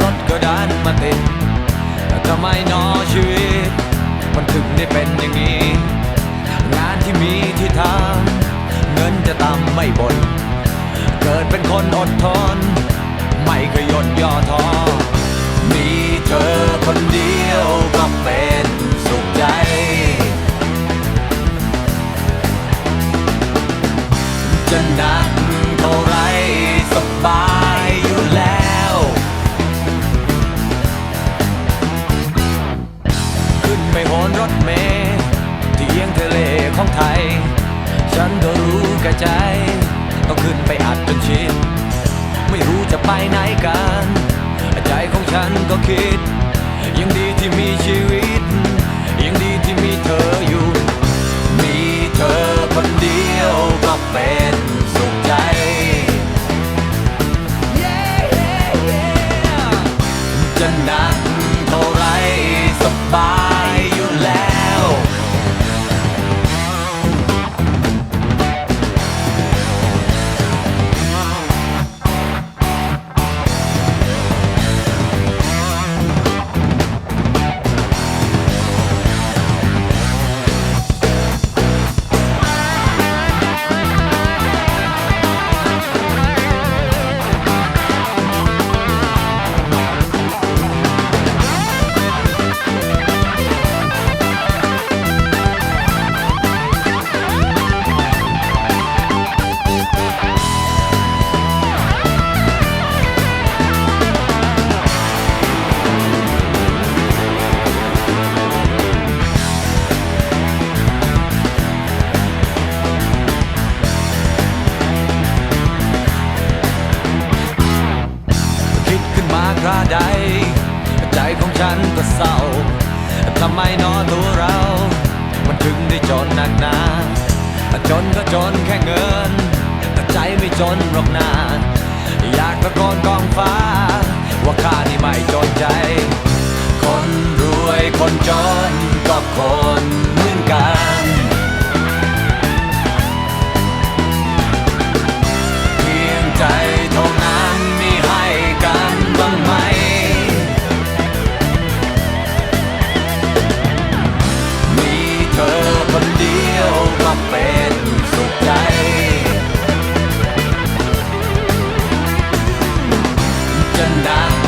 รถก็ดันมาติดทำไมนอชีวิต มันถึงได้เป็นอย่างนี้ งานที่มีที่ทำเงินจะต่ำไม่บนเกิดเป็นคนอดทน ไม่เคยหยดย่อท้อมีเธอคนเดียวก็เป็นสุขใจ จะหนักเท่า ใจ ต้องขึ้นไปอัดจนชิด ไม่รู้จะไปไหนกัน ใจของฉันก็คิด ยังดีที่มีชีวิต ยังดีที่มีเธออยู่ มีเธอคนเดียวก็เป็นสุขใจ จะหนักเท่าไรสบาย มาคราใด ใจของฉันก็เศร้าทำไมนอตัวเรา มันถึงได้จนหนักหนาจนก็จนแค่เงินแต่ใจไม่จนหรอกนาอยากตะโกนกองฟ้า จะหนัก